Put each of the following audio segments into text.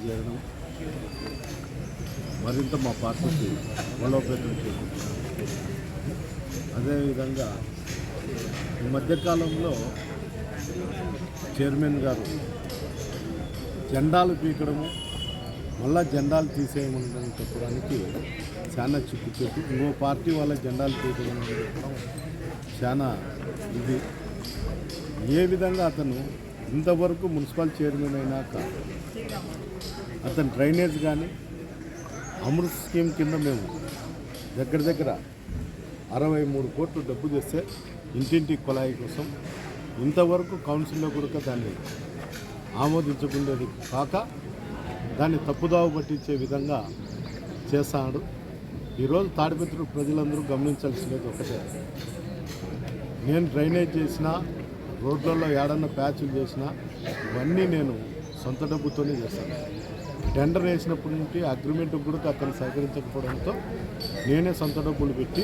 చేరడం మరింత మా పార్టీకి బలోపేతం చేకూర్చారు అదేవిధంగా ఈ మధ్యకాలంలో చైర్మన్ గారు జెండాలు పీకడము మళ్ళా జెండాలు తీసేయమని చెప్పడానికి చాలా చిక్కు చెప్పి ఇంకో పార్టీ వాళ్ళ జెండాలు పీకడం చెప్పడం చాలా ఇది. ఏ విధంగా అతను ఇంతవరకు మున్సిపల్ చైర్మన్ అయినాక అతను డ్రైనేజ్ కానీ అమృత్ స్కీమ్ కింద మేము దగ్గర దగ్గర అరవై మూడు కోట్లు డబ్బు తెస్తే ఇంటింటి కుళాయి కోసం ఇంతవరకు కౌన్సిల్లో కూడా దాన్ని ఆమోదించకుండేది కాక దాన్ని తప్పుదావ పట్టించే విధంగా చేస్తాడు ఈరోజు తాడిపత్రుడు ప్రజలందరూ గమనించాల్సినది ఒకటే. నేను డ్రైనేజ్ చేసిన రోడ్లలో ఏడన్నా ప్యాచులు చేసినా ఇవన్నీ నేను సొంత డబ్బుతోనే చేస్తాను టెండర్ వేసినప్పటి నుండి అగ్రిమెంట్ కూడా అతను సహకరించకపోవడంతో నేనే సొంత డబ్బులు పెట్టి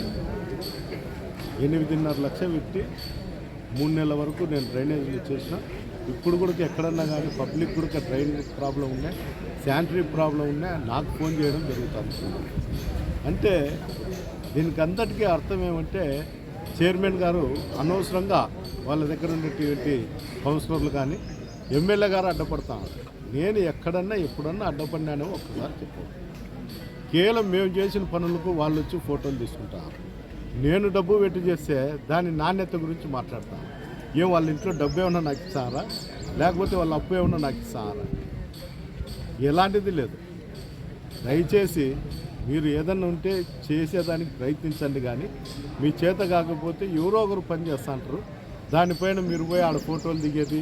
ఎనిమిదిన్నర లక్ష పెట్టి మూడు నెలల వరకు నేను డ్రైనేజీలు చేసిన. ఇప్పుడు కూడా ఎక్కడన్నా కానీ పబ్లిక్ కూడా డ్రైనేజ్ ప్రాబ్లం ఉన్నాయి శానిటరీ ప్రాబ్లం ఉన్నాయి నాకు ఫోన్ చేయడం జరుగుతుంది. అంటే దీనికి అంతటికీ అర్థం ఏమంటే చైర్మన్ గారు అనవసరంగా వాళ్ళ దగ్గర ఉన్నటువంటి కౌన్సిలర్లు కానీ ఎమ్మెల్యే గారు అడ్డపడతాను నేను ఎక్కడన్నా ఎప్పుడన్నా అడ్డపడినానో ఒక్కసారి చెప్పు. కేవలం మేము చేసిన పనులకు వాళ్ళు వచ్చి ఫోటోలు తీసుకుంటారు. నేను డబ్బు పెట్టి చేస్తే దాని నాణ్యత గురించి మాట్లాడతాను. ఏం వాళ్ళ ఇంట్లో డబ్బు ఏమన్నా నాకు ఇస్తారా? లేకపోతే వాళ్ళ అప్పు ఏమన్నా నాకు ఇస్తారా? ఎలాంటిది లేదు. దయచేసి మీరు ఏదన్నా ఉంటే చేసేదానికి ప్రయత్నించండి కానీ మీ చేత కాకపోతే ఎవరో ఒకరు పని చేస్తుంటారు దానిపైన మీరు పోయి ఆడ ఫోటోలు దిగేది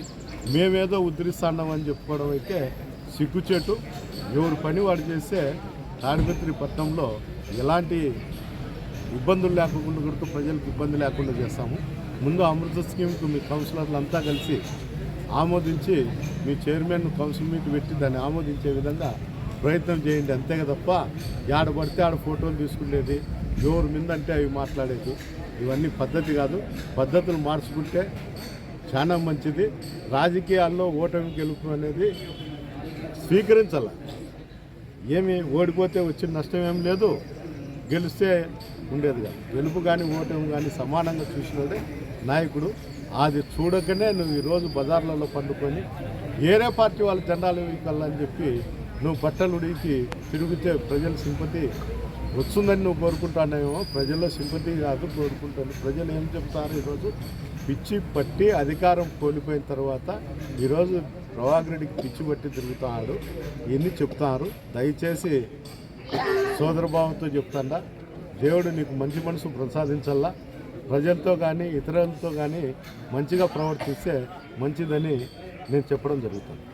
మేమేదో ఉద్ధరిస్తున్నాం అని చెప్పుకోవడం అయితే సిగ్గుచేటు. ఎవరు పని వాడు చేస్తే తాడిపత్రి పట్టణంలో ఎలాంటి ఇబ్బందులు లేకుండా కూడా ప్రజలకు ఇబ్బంది లేకుండా చేస్తాము. ముందు అమృత స్కీమ్కు మీ కౌన్సిలర్లు అంతా కలిసి ఆమోదించి మీ చైర్మన్ కౌన్సిల్ మీకు పెట్టి దాన్ని ఆమోదించే విధంగా ప్రయత్నం చేయండి. అంతే తప్ప ఆడ పడితే ఆడ ఫోటోలు తీసుకునేది ఎవరు మిందంటే అవి మాట్లాడేది. ఇవన్నీ పద్ధతి కాదు. పద్ధతులు మార్చుకుంటే చాలా మంచిది. రాజకీయాల్లో ఓటమి గెలుపు అనేది స్వీకరించాల. ఏమి ఓడిపోతే వచ్చిన నష్టం ఏం లేదు. గెలిస్తే ఉండేది కాదు. గెలుపు కానీ ఓటమి కానీ సమానంగా చూసినోడే నాయకుడు. అది చూడకనే నువ్వు ఈరోజు బజార్లలో పండుకొని ఏరే పార్టీ వాళ్ళ జెండాలు వెళ్ళాలని చెప్పి నువ్వు బట్టలు ఉడికి తిరిగితే ప్రజల సింపతి వస్తుందని నువ్వు కోరుకుంటానేమో. ప్రజల్లో సింపతి కాదు కోరుకుంటాను. ప్రజలు ఏం చెప్తారు ఈరోజు పిచ్చి పట్టి అధికారం కోల్పోయిన తర్వాత ఈరోజు ప్రభాకర్ రెడ్డికి పిచ్చి పట్టి తిరుగుతున్నాడు. ఇవన్నీ చెప్తున్నారు? దయచేసి సోదరభావంతో చెప్తాడా. దేవుడు నీకు మంచి మనసు ప్రసాదించాలా ప్రజలతో కానీ ఇతరులతో కానీ మంచిగా ప్రవర్తిస్తే మంచిదని నేను చెప్పడం జరుగుతుంది.